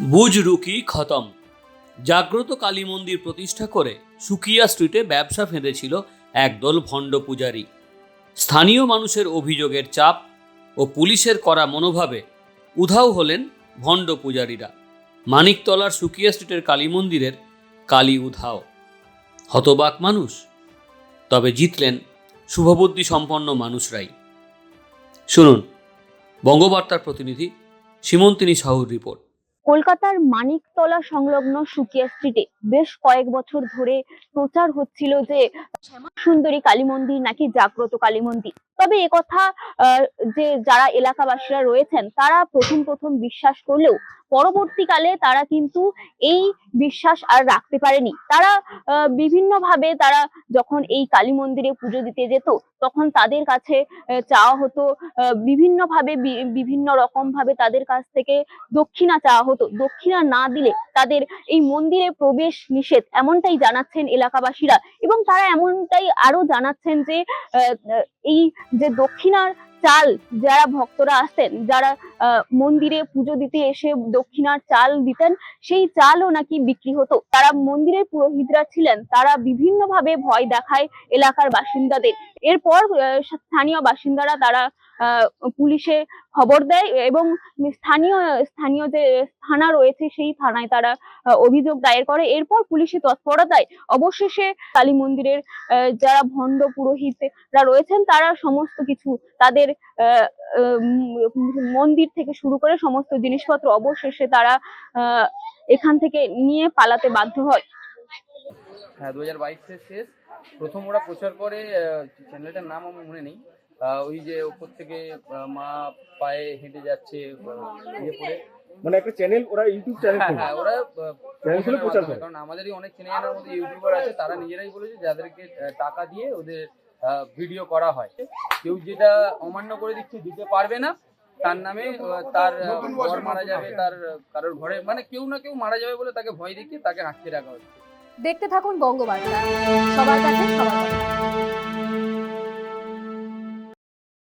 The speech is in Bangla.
বুজ রুকি খতম। জাগ্রত কালী মন্দির প্রতিষ্ঠা করে সুকিয়া স্ট্রিটে ব্যবসা ফেঁদেছিল একদল ভণ্ড পূজারী। স্থানীয় মানুষের অভিযোগের চাপ ও পুলিশের করা মনোভাবে উধাও হলেন ভণ্ড পূজারীরা। মানিকতলার সুকিয়া স্ট্রিটের কালী মন্দিরের কালী উধাও। হতবাক মানুষ, তবে জিতলেন শুভবুদ্ধি সম্পন্ন মানুষরাই। শুনুন, বঙ্গবার্তার প্রতিনিধি সীমন্তিনী সাহুর রিপোর্ট। কলকাতার মানিকতলা সংলগ্ন সুকিয়া স্ট্রিটে বেশ কয়েক বছর ধরে প্রচার হচ্ছিল যে শ্যামা সুন্দরী কালী মন্দির নাকি জাগ্রত কালী মন্দির। তবে আহ, যে যারা এলাকাবাসীরা রয়েছেন তারা প্রথম প্রথম বিশ্বাস করলেও পরবর্তীকালে তারা কিন্তু এই বিশ্বাস আর রাখতে পারেনি। তারা বিভিন্ন ভাবে তারা যখন এই কালী মন্দিরে পুজো দিতে যেত তখন তাদের কাছে চাওয়া হতো বিভিন্ন ভাবে বিভিন্ন রকম ভাবে তাদের কাছ থেকে দক্ষিণা চাওয়া হতো। দক্ষিণা না দিলে তাদের এই মন্দিরে প্রবেশ নিষেধ এমনটাই জানাচ্ছেন এলাকাবাসীরা। এবং তারা এমনটাই আরও জানাচ্ছেন যে এই যে দক্ষিণার চাল যারা ভক্তরা আসতেন, যারা মন্দিরে পুজো দিতে এসে দক্ষিণার চাল দিতেন, সেই চালও নাকি বিক্রি হতো। তারা মন্দিরের পুরোহিতরা ছিলেন, তারা বিভিন্ন ভাবে ভয় দেখায় এলাকার বাসিন্দাদের। এরপর স্থানীয় বাসিন্দারা তারা পুলিশে খবর দেয় এবং স্থানীয় স্থানীয় যে থানা রয়েছে সেই থানায় তারা অভিযোগ দায়ের করে। এরপর পুলিশি তৎপরতায় অবশেষে কালী মন্দিরের যারা ভণ্ড পুরোহিতরা রয়েছেন, তারা সমস্ত কিছু তাদের মন্দির থেকে শুরু করে সমস্ত জিনিসপত্র অবশেষে তারা আহ, এখান থেকে নিয়ে পালাতে বাধ্য হয়। হ্যাঁ দু হাজার বাইশের শেষ। প্রথম ওরা প্রচার করে চ্যানেলটার নাম আমার মনে নেই। আহ, ওই যে উপর থেকে মা পায়ে হেঁটে যাচ্ছে ইয়ে করে। মানে একটা চ্যানেল ওরা ইউটিউব চ্যানেল হ্যাঁ হ্যাঁ ওরা চ্যানেল খুলে প্রচার করে। কারণ আমাদেরই অনেক চেনে জানার মধ্যে ইউটিউবার আছে তারা নিজেরাই বলেছে যাদেরকে টাকা দিয়ে ওদের ভিডিও করা হয়। কেউ যেটা অমান্য করে দিচ্ছে দিতে পারবে না তার নামে তার ঘর মারা যাবে তার কারোর ঘরে মানে কেউ না কেউ মারা যাবে বলে তাকে ভয় দেখিয়ে তাকে আটকে রাখা হচ্ছে। দেখতে থাকুন বঙ্গবার্তা। সবার কাছে সবার কাছে